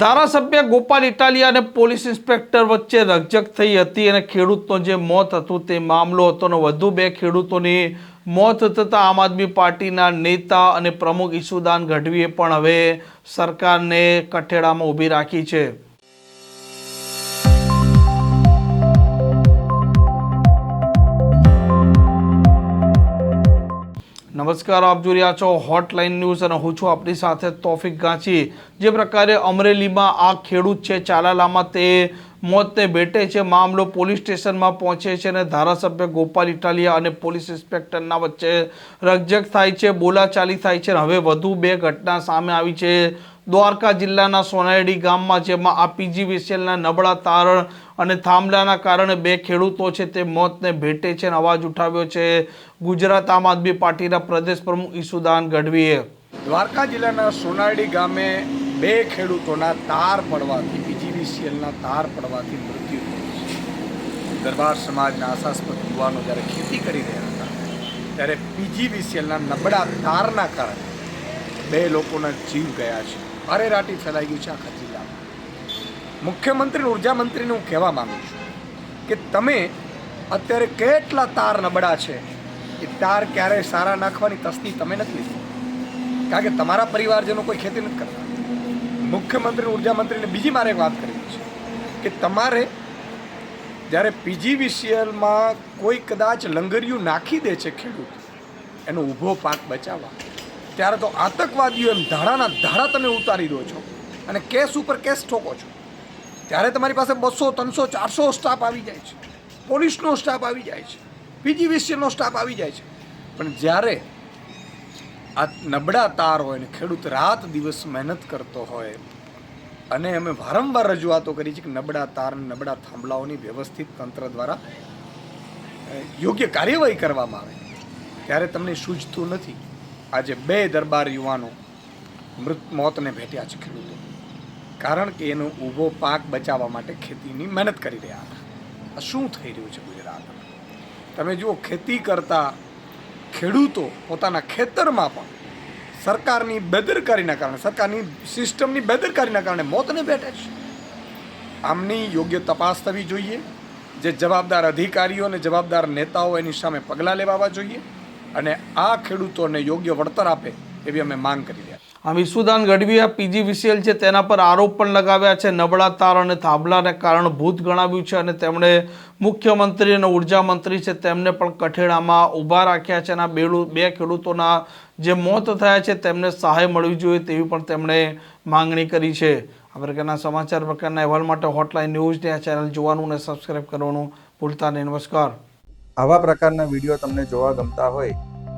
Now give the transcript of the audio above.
ધારાસભ્ય ગોપાલ ઇટાલિયા અને police inspector વચ્ચે રકઝક થઈ હતી અને ખેડૂતનો જે મોત હતું તે મામલો હતો અને વધુ બે ખેડૂતોની મોત થતાં આમ આદમી પાર્ટીના નેતા અને પ્રમુખ ઈસુદાન ગઢવીએ પણ હવે સરકારને કઠેડામાં ઊભી રાખી છે. નમસ્કાર, આપ જોઈ રહ્યા છો હોટલાઇન ન્યૂઝ અને હું છું આપણી સાથે તોફિક ગાંચી. જે પ્રકારે અમરેલીમાં આ ખેડૂત છે, ચાલાલામાં તે મોતને ભેટે છે. મામલો પોલીસ સ્ટેશનમાં પહોંચે છે અને ધારાસભ્ય ગોપાલ ઇટાલિયા અને પોલીસ ઇન્સ્પેક્ટરના વચ્ચે રકજક થાય છે, બોલાચાલી થાય છે હવે વધુ બે ઘટના સામે આવી છે. દ્વારકા જિલ્લાના સોનાયડી ગામમાં જેમાં આ પીજીવીસીએલના નબળા તારણ અને થાંભલાના કારણે બે ખેડૂતો છે તે મોતને ભેટે છે અને અવાજ ઉઠાવ્યો છે. ગુજરાત આમ આદમી પાર્ટીના પ્રદેશ પ્રમુખ ઈસુદાન ગઢવીએ દ્વારકા જિલ્લાના સોનાયડી ગામે બે ખેડૂતોના તાર પડવાથી પીજીવીસીએલના તાર પડવાથી મૃત્યુ છે. દરબાર સમાજના આશાસ્પદ યુવાનો જ્યારે ખેતી કરી રહ્યા હતા, ત્યારે પીજીવીસીએલના નબળા તારના કારણે બે લોકોના જીવ ગયા છે. અરેરાટી ફેલાઈ ગયું છે આખા જિલ્લામાં. મુખ્યમંત્રી ઊર્જા મંત્રીને હું કહેવા માગું છું કે તમે અત્યારે કેટલા તાર નબળા છે એ તાર ક્યારેય સારા નાખવાની તસ્તી તમે નથી લીધી. કારણ કે તમારા પરિવારજનો કોઈ ખેતી નથી કરતા. મુખ્યમંત્રી ઊર્જા મંત્રીને બીજી મારે એક વાત કરવી છે કે તમારે જ્યારે પીજીવીસીએલમાં કોઈ કદાચ લંગરિયું નાખી દે છે ખેડૂત, એનો ઊભો પાક બચાવવા. ત્યારે તો આતંકવાદીઓ એમ ધાડાના ધાડા તમે ઉતારી દો છો અને કેસ ઉપર કેસ ઠોકો છો. ત્યારે તમારી પાસે બસો, ત્રણસો, ચારસો સ્ટાફ આવી જાય છે. પોલીસનો સ્ટાફ આવી જાય છે. પીજીવીસીનો સ્ટાફ આવી જાય છે. પણ જ્યારે આ નબળા તાર હોય ને ખેડૂત રાત દિવસ મહેનત કરતો હોય અને અમે વારંવાર રજૂઆતો કરી છે કે નબળા તાર નબળા થાંભલાઓની વ્યવસ્થિત તંત્ર દ્વારા યોગ્ય કાર્યવાહી કરવામાં આવે. ત્યારે તમને સૂઝતું નથી. આજે બે દરબાર યુવાનો મૃત મોતને ભેટ્યા છે ખેડૂતો. કારણ કે એનો ઊભો પાક બચાવવા માટે ખેતીની મહેનત કરી રહ્યા હતા. આ શું થઈ રહ્યું છે ગુજરાતમાં? તમે જુઓ, ખેતી કરતા ખેડૂતો પોતાના ખેતરમાં પણ સરકારની બેદરકારીના કારણે, સરકારની સિસ્ટમની બેદરકારીના કારણે મોતને ભેટે છે. આમની યોગ્ય તપાસ થવી જોઈએ, જે જવાબદાર અધિકારીઓ અને જવાબદાર નેતાઓ એની સામે પગલાં લેવાવા જોઈએ. અને આ ખેડૂતોને યોગ્ય વળતર આપે એવી અમે માંગ કરી રહ્યા છીએ. આમ ઈસુદાન ગઢવીએ પીજીવીસીએલ છે તેના પર આરોપ પણ લગાવ્યા છે. નબળા તાર અને થાંભલાને કારણભૂત ગણાવ્યું છે અને તેમણે મુખ્યમંત્રી અને ઊર્જા મંત્રી છે તેમને પણ કઠેડામાં ઊભા રાખ્યા છે અને આ બે ખેડૂતોના જે મોત થયા છે તેમને સહાય મળવી જોઈએ તેવી પણ તેમણે માંગણી કરી છે. આ પ્રકારના સમાચાર પ્રકારના અહેવાલ માટે હોટલાઇન ન્યૂઝની આ ચેનલ જોવાનું અને સબસ્ક્રાઇબ કરવાનું ભૂલતા નહીં. નમસ્કાર. આવા પ્રકારના વીડિયો તમને જોવા ગમતા હોય